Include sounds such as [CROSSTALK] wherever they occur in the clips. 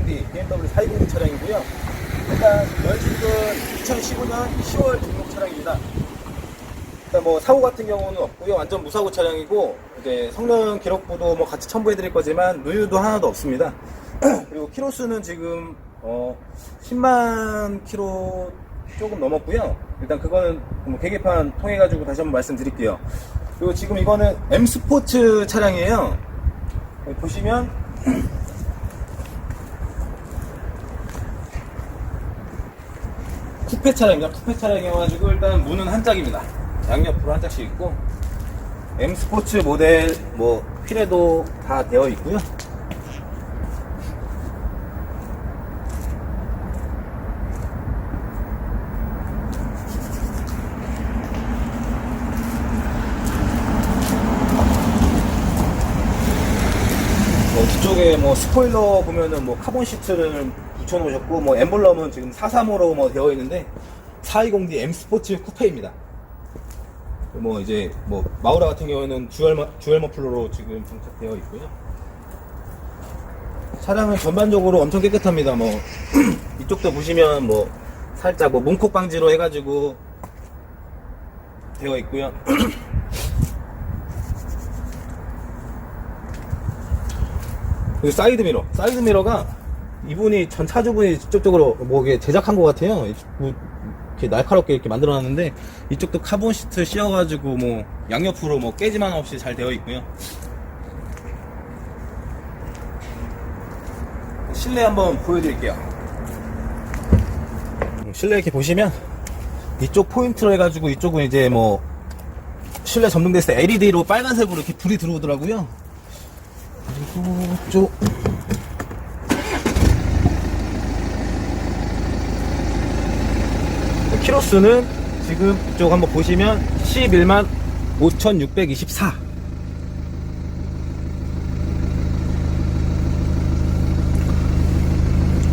420D, BMW 420D 차량이고요. 일단 연식은 2015년 10월 등록 차량입니다. 일단 뭐 사고 같은 경우는 없고요. 완전 무사고 차량이고 이제 성능 기록부도 뭐 같이 첨부해 드릴 거지만 누유도 하나도 없습니다. [CLEARS THROAT] 그리고 키로수는 지금 어 10만 키로 조금 넘었고요. 일단 그거는 뭐 계기판 통해 가지고 다시 한번 말씀드릴게요. 그리고 지금 이거는 M 스포츠 차량이에요. 보시면 [CLEARS THROAT] 쿠페 차량입니다. 쿠페 차량이어가지고 일단 문은 한 짝입니다. 양옆으로 한 짝씩 있고 M 스포츠 모델 뭐 휠에도 다 되어 있고요. 뭐 뒤쪽에 뭐 스포일러 보면은 뭐 카본 시트를 붙여놓으셨고 뭐 엠블럼은 지금 435로 뭐 되어 있는데 420D M 스포츠 쿠페입니다. 뭐 이제 뭐 마우라 같은 경우에는 듀얼 머- 듀얼 머플러로 지금 장착되어 있고요. 차량은 전반적으로 엄청 깨끗합니다. 뭐 [CLEARS THROAT] 이쪽도 보시면 뭐 살짝 뭐 문콕 방지로 해가지고 되어 있고요. [CLEARS THROAT] 그리고 사이드 미러. 사이드 미러가 이분이 전 차주분이 직접적으로 뭐 이게 제작한 것 같아요. 뭐 이렇게 날카롭게 이렇게 만들어놨는데 이쪽도 카본 시트 씌워가지고 뭐 양옆으로 뭐 깨지만 없이 잘 되어 있고요. 실내 한번 보여드릴게요. 실내 이렇게 보시면 이쪽 포인트로 해가지고 이쪽은 이제 뭐 실내 점등됐을 때 LED로 빨간색으로 이렇게 불이 들어오더라고요. 그리고 쪽 키로수는 지금 이쪽 한번 보시면 11만 5624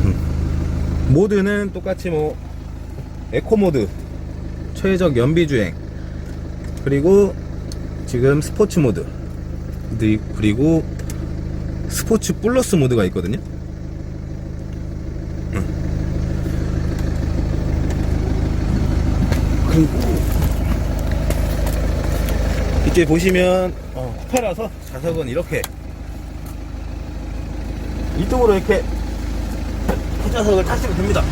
음. 모드는 똑같이 뭐 에코 모드 최적 연비 주행 그리고 지금 스포츠 모드 네, 그리고 스포츠 플러스 모드가 있거든요. 음. 그리고 이쪽에 보시면 어, 쿠페라서 좌석은 이렇게 이쪽으로 이렇게 후좌석을 타시면 됩니다.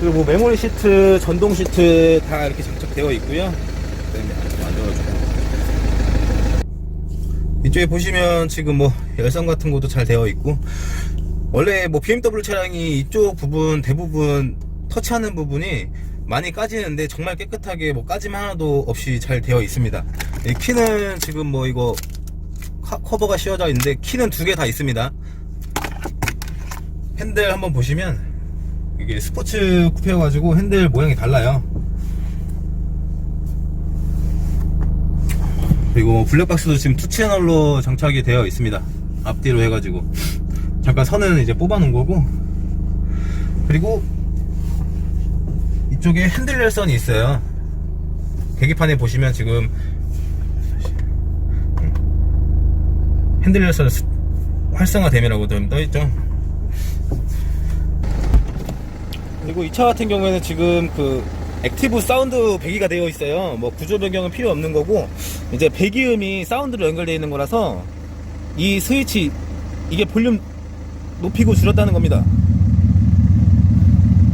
그리고 뭐 메모리 시트, 전동 시트 다 이렇게 장착되어 있고요. 그다음에 좀 앉아가지고. 이쪽에 보시면 지금 뭐 열선 같은 것도 잘 되어 있고 원래 뭐 BMW 차량이 이쪽 부분 대부분 터치하는 부분이 많이 까지는데 정말 깨끗하게 뭐 까짐 하나도 없이 잘 되어 있습니다. 이 키는 지금 뭐 이거 카- 커버가 씌워져 있는데 키는 두 개 다 있습니다. 핸들 한번 보시면 이게 스포츠 쿠페여가지고 핸들 모양이 달라요. 그리고 뭐 블랙박스도 지금 투 채널로 장착이 되어 있습니다. 앞뒤로 해가지고 잠깐 선은 이제 뽑아 놓은 거고 그리고 이쪽에 핸들 열선이 있어요. 계기판에 보시면 지금 핸들 열선 활성화됨이라고 떠있죠. 그리고 이 차 같은 경우에는 지금 그 액티브 사운드 배기가 되어 있어요. 뭐 구조 변경은 필요 없는 거고 이제 배기음이 사운드로 연결되어 있는 거라서 이 스위치 이게 볼륨 높이고 줄였다는 겁니다.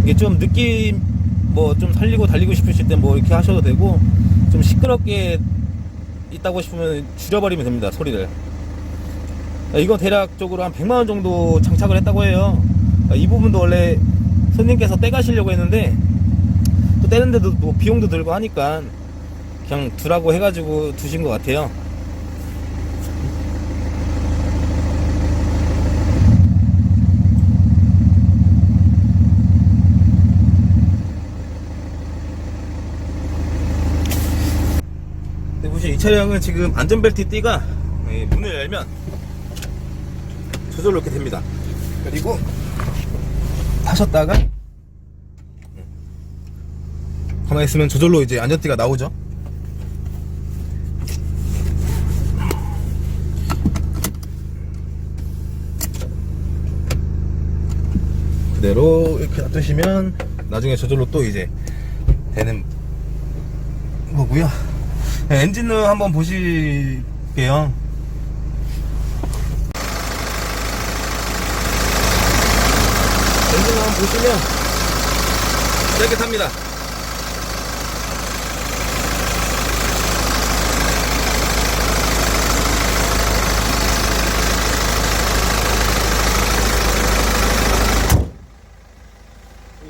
이게 좀 느낌 뭐 좀 살리고 달리고 싶으실 때 뭐 이렇게 하셔도 되고 좀 시끄럽게 있다고 싶으면 줄여버리면 됩니다 소리를. 이건 대략적으로 한 100만 원 정도 장착을 했다고 해요. 이 부분도 원래 손님께서 떼가시려고 했는데 또 떼는데도 뭐 비용도 들고 하니까 그냥 두라고 해가지고 두신 것 같아요. 보시면 이 차량은 지금 안전벨트 띠가 예, 문을 열면 저절로 이렇게 됩니다. 그리고 하셨다가 가만히 있으면 저절로 이제 안전띠가 나오죠. 그대로 이렇게 놔두시면 나중에 저절로 또 이제 되는 거고요. 네, 엔진을 한번 보실게요. 엔진을 한번 보시면 탑니다.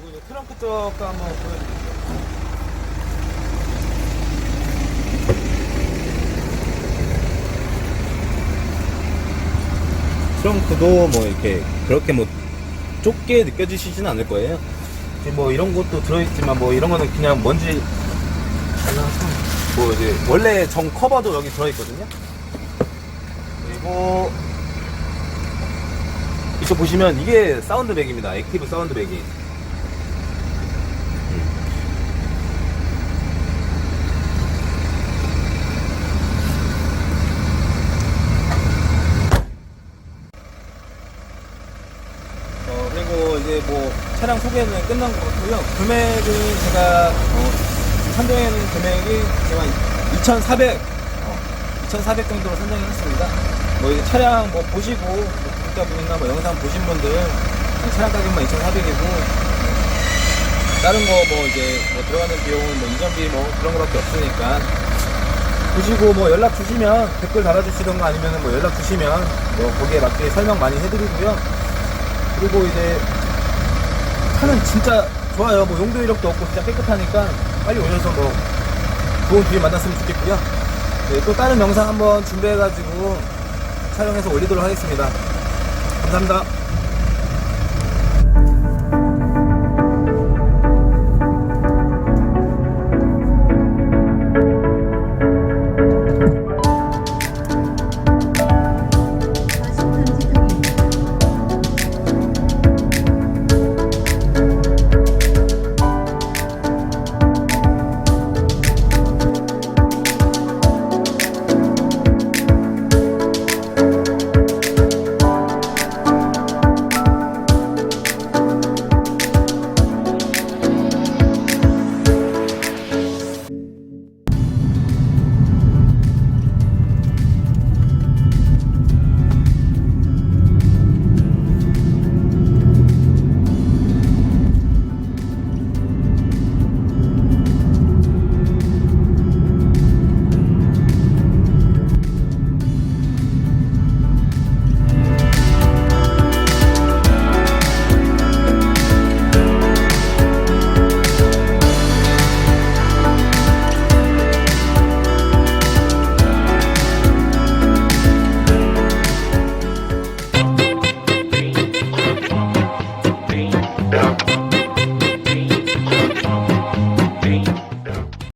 그리고 이제 트렁크 쪽도 한번 보여드릴게요. 트렁크도 뭐 이렇게 그렇게 뭐 좁게 느껴지시진 않을 거예요. 뭐 이런 것도 들어있지만 뭐 이런 거는 그냥 먼지 뭐 이제 원래 정 커버도 여기 들어있거든요. 그리고 이쪽 보시면 이게 사운드백입니다. 액티브 사운드백이. 어, 그리고 이제 뭐 차량 소개는 끝난 것 같고요. 금액은 제가 어, 선정해 놓은 금액이 제가 2,400, 어, 2,400 정도로 선정을 했습니다. 뭐 이제 차량 뭐 보시고 뭐 구독자분이나 뭐 영상 보신 분들 차량 가격만 2,400이고 다른 거 뭐 이제 뭐 들어가는 비용은 뭐 이전비 뭐 그런 거밖에 없으니까 보시고 뭐 연락 주시면 댓글 달아주시던가 아니면 뭐 연락 주시면 뭐 거기에 맞게 설명 많이 해드리고요. 그리고 이제 차는 진짜 좋아요. 뭐 용도 이력도 없고 진짜 깨끗하니까 빨리 오셔서 뭐 좋은 뒤에 만났으면 좋겠고요. 네, 또 다른 영상 한번 준비해가지고 촬영해서 올리도록 하겠습니다. 감사합니다.